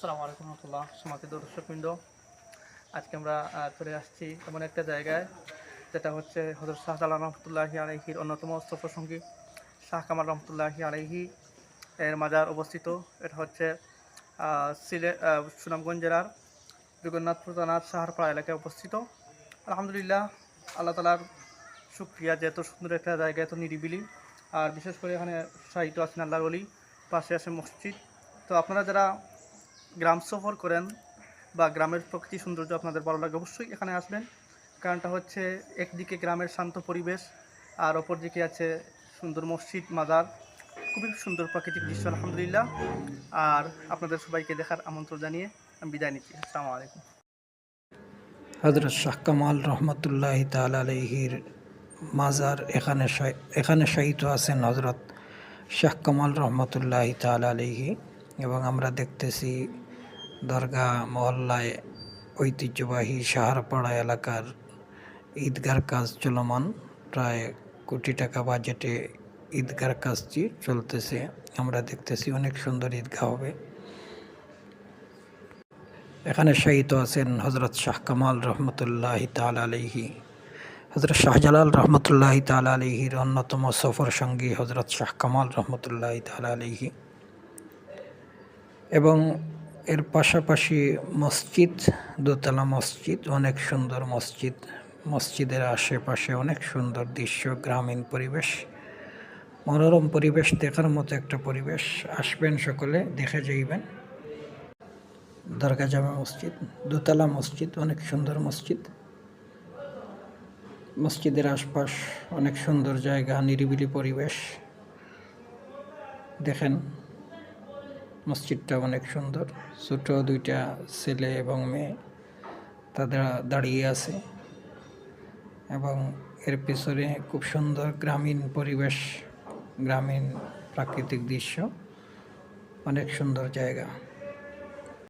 আসসালামু আলাইকুম রহমতুল্লাহ সমাতিত দর্শকবৃন্দ আজকে আমরা চলে আসছি এমন একটা জায়গায়, যেটা হচ্ছে হজরত শাহজালাল রহমতুল্লাহি আলহির অন্যতম সঙ্গী শাহ কামাল রহমতুল্লাহি আলহি এর মাজার অবস্থিত। এটা হচ্ছে সিলেট সুনামগঞ্জ জেলার জগন্নাথপুর থানার সাহারপাড়া এলাকায় অবস্থিত। আলহামদুলিল্লাহ, আল্লাহ তালার শুক্রিয়া, যে এত সুন্দর একটা জায়গা, এত নিরিবিলি। আর বিশেষ করে এখানে সাহিত্য আছেন আল্লাহর অলি পাশে আছে মসজিদ। তো আপনারা যারা গ্রাম সফর করেন বা গ্রামের প্রকৃতি সৌন্দর্য আপনাদের ভালো লাগে, অবশ্যই এখানে আসবেন। কারণটা হচ্ছে একদিকে গ্রামের শান্ত পরিবেশ, আর অপরদিকে আছে সুন্দর মসজিদ, মাজার। খুবই সুন্দর প্রাকৃতিক দৃশ্য, আলহামদুলিল্লাহ। আর আপনাদের সবাইকে দেখার আমন্ত্রণ জানিয়ে আমি বিদায় নিচ্ছি। আসসালামু আলাইকুম। হজরত শাহ কামাল রহমতুল্লাহ তাল আলহির মাজার এখানে এখানে শহীদ আছেন হজরত শাহ কামাল রহমতুল্লাহ তাল আলহি এবং আমরা দেখতেছি দরগা মহল্লায় ঐতিহ্যবাহী সাহারপাড়া এলাকার ঈদগার কাজ চলমান। প্রায় কোটি টাকা বাজেটে ঈদগার কাজটি চলতেছে। আমরা দেখতেছি অনেক সুন্দর ঈদগাহ হবে। এখানে শায়িত আছেন হজরত শাহ কামাল রহমতুল্লাহ তাল আলহি হজরত শাহজালাল রহমতুল্লাহ তাল আলহির অন্যতম সফর সঙ্গী হজরত শাহ কামাল রহমতুল্লাহ তাল আলহি এবং এর পাশাপাশি মসজিদ, দোতলা মসজিদ, অনেক সুন্দর মসজিদ। মসজিদের আশেপাশে অনেক সুন্দর দৃশ্য, গ্রামীণ পরিবেশ, মনোরম পরিবেশ, দেখার মতো একটা পরিবেশ। আসবেন সকলে, দেখে যাইবেন। দরগা জামা মসজিদ, দোতলা মসজিদ, অনেক সুন্দর মসজিদ। মসজিদের আশপাশ অনেক সুন্দর জায়গা, নিরিবিলি পরিবেশ। দেখেন মসজিদটা অনেক সুন্দর। ছোট দুইটা ছেলে এবং মেয়ে তাদের দাঁড়িয়ে আছে এবং এর পিছনে খুব সুন্দর গ্রামীণ পরিবেশ, গ্রামীণ প্রাকৃতিক দৃশ্য। অনেক সুন্দর জায়গা।